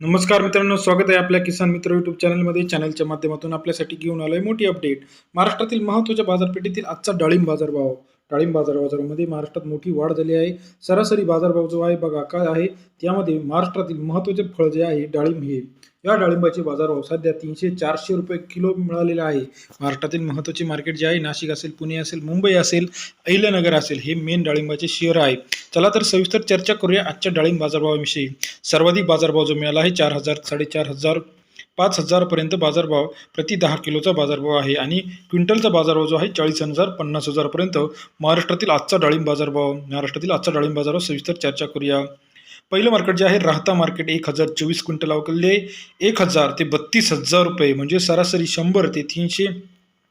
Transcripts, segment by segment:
नमस्कार मित्रांनो स्वागत आहे आपल्या किसान मित्र युट्यूब चॅनलमध्ये चॅनलच्या माध्यमातून आपल्यासाठी घेऊन आलोय मोठी अपडेट महाराष्ट्रातील महत्त्वाच्या बाजारपेठेतील आजचा डाळिंब बाजारभाव. डाळिंब बाजार बाजारामध्ये महाराष्ट्रात मोठी वाढ झाली आहे. सरासरी बाजारभाव जो आहे बघा काय आहे? त्यामध्ये महाराष्ट्रातील महत्त्वाचे फळ जे आहे डाळिंब हे. या डाळिंबाचे बाजारभाव सध्या तीनशे चारशे रुपये किलो मिळालेला आहे. महाराष्ट्रातील महत्त्वाचे मार्केट जे आहे नाशिक असेल पुणे असेल मुंबई असेल अहिल्यानगर असेल हे मेन डाळिंबाचे शेअर आहे. चला तर सविस्तर चर्चा करूया आजच्या डाळिंब बाजारभावाविषयी. सर्वाधिक बाजारभाव जो मिळाला आहे चार हजार साडेचार हजार पाच हजारपर्यंत बाजारभाव प्रति दहा किलोचा बाजारभाव आहे आणि क्विंटलचा बाजारभाव जो आहे चाळीस हजार पन्नास हजारपर्यंत. महाराष्ट्रातील आजचा डाळिंब बाजारभाव महाराष्ट्रातील आजचा डाळिंब बाजारभाव सविस्तर चर्चा करूया. पहिलं मार्केट जे आहे राहता मार्केट एक हजार चोवीस क्विंटल अवकलले. एक हजार ते बत्तीस हजार रुपये म्हणजे सरासरी शंभर ते तीनशे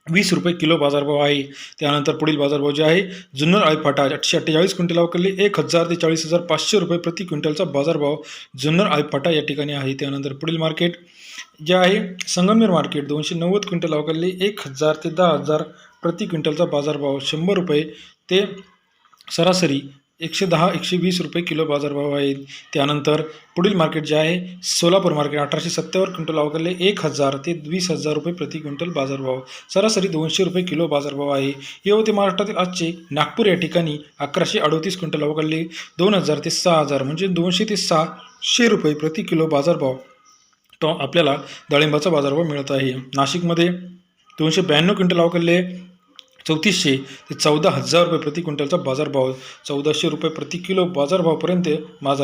वीस रुपये किलो बाजारभाव आहे. त्यानंतर पुढील बाजारभाव जे आहे जुन्नर आळीफाटा आठशे अठ्ठेचाळीस क्विंटल अवकरले एक हजार ते चाळीस हजार पाचशे रुपये प्रति क्विंटलचा बाजारभाव जुन्नर आळीफाटा या ठिकाणी आहे. त्यानंतर पुढील मार्केट जे आहे संगमनेर मार्केट दोनशे नव्वद क्विंटल अवकरले एक हजार ते दहा हजार प्रति क्विंटलचा बाजारभाव शंभर रुपये ते सरासरी एकशे दहा एकशे वीस रुपये किलो बाजारभाव आहे त्यानंतर पुढील मार्केट जे आहे सोलापूर मार्केट अठराशे सत्त्यावर क्विंटल अवघडले एक हजार ते वीस हजार रुपये प्रति क्विंटल बाजारभाव. सरासरी दोनशे रुपये किलो बाजारभाव आहे. हे महाराष्ट्रातील आजचे नागपूर या ठिकाणी अकराशे अडोतीस क्विंटल अवघडले दोन हजार ते सहा हजार म्हणजे दोनशे ते सहाशे रुपये प्रति किलो बाजारभाव. तो आपल्याला डाळिंबाचा बाजारभाव मिळत आहे. नाशिकमध्ये दोनशे ब्याण्णव क्विंटल अवघडले चौतीसशे ते चौदा हजार रुपये प्रति क्विंटलचा बाजारभाव चौदाशे रुपये प्रति किलो बाजारभावापर्यंत माझा